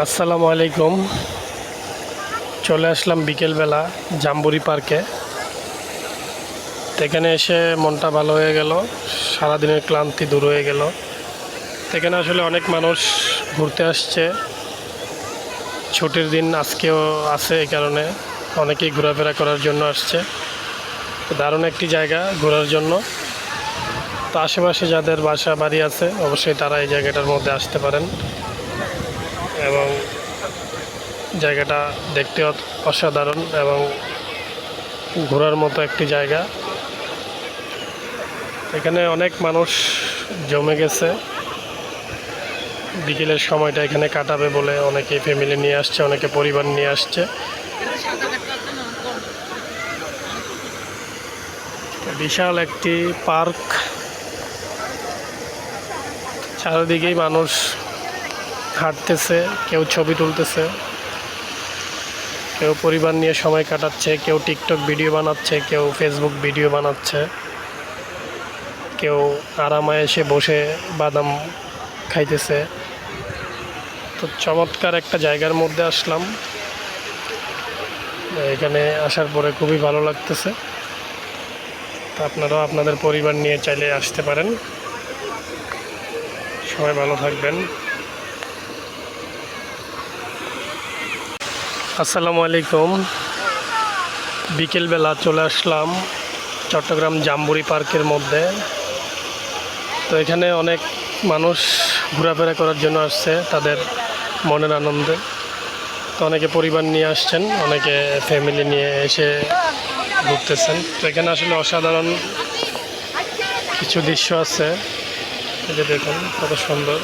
আসসালামু আলাইকুম। চলে আসলাম বিকেলবেলা জাম্বুরি পার্কে। এখানে এসে মনটা ভালো হয়ে গেল, সারাদিনের ক্লান্তি দূর হয়ে গেল। এখানে আসলে অনেক মানুষ ঘুরতে আসছে। ছুটির দিন আজকেও আছে এই কারণে অনেকেই ঘোরাফেরা করার জন্য আসছে। দারুণ একটি জায়গা ঘোরার জন্য। তো আশেপাশে যাদের বাসা বাড়ি আছে, অবশ্যই তারা এই জায়গাটার মধ্যে আসতে পারেন। এবং জায়গাটা দেখতে অসাধারণ এবং ঘোরার মতো একটি জায়গা। এখানে অনেক মানুষ জমে গেছে। বিকেলের সময়টা এখানে কাটাবে বলে অনেকে ফ্যামিলি নিয়ে আসছে, অনেকে পরিবার নিয়ে আসছে। বিশাল একটি পার্ক। চারিদিকেই মানুষ হাঁটতেছে, কেউ ছবি তুলতেছে, কেউ পরিবার নিয়ে সময় কাটাচ্ছে, কেউ টিকটক ভিডিও বানাচ্ছে, কেউ ফেসবুক ভিডিও বানাচ্ছে, কেউ আরামে এসে বসে বাদাম খাইতেছে। তো চমৎকার একটা জায়গার মধ্যে আসলাম। এখানে আসার পরে খুবই ভালো লাগতেছে। তো আপনারাও আপনাদের পরিবার নিয়ে চাইলে আসতে পারেন। সবাই ভালো থাকবেন। আসসালামু আলাইকুম। বিকেলবেলা চলে আসলাম চট্টগ্রাম জাম্বুরি পার্কের মধ্যে। তো এখানে অনেক মানুষ ঘোরাফেরা করার জন্য আসছে, তাদের মনের আনন্দে। তো অনেকে পরিবার নিয়ে আসছেন, অনেকে ফ্যামিলি নিয়ে এসে ঘুরতেছেন। তো এখানে আসলে অসাধারণ কিছু দৃশ্য আছে। এই যে দেখুন, কত সুন্দর।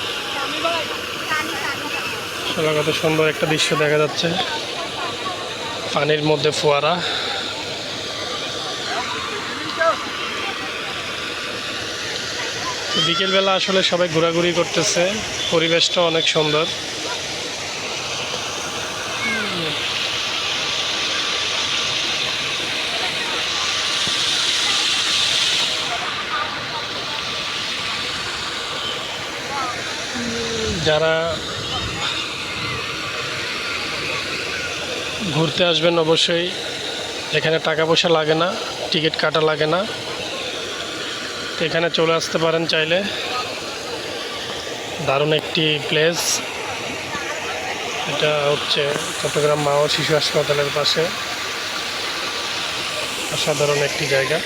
কত সুন্দর একটা দৃশ্য দেখা যাচ্ছে। পানির মধ্যে ফোয়ারা। বিকেলবেলা আসলে সবাই ঘোরাঘুরি করতেছে। পরিবেশটা অনেক সুন্দর। যারা ঘুরতে আসবেন অবশ্যই। এখানে টাকা পয়সা লাগে না, টিকিট কাটা লাগে না। এখানে চলে আসতে পারেন চাইলে। দারুণ একটি প্লেস। এটা হচ্ছে চট্টগ্রাম মা ও শিশু হাসপাতালের পাশে। অসাধারণ একটি জায়গা।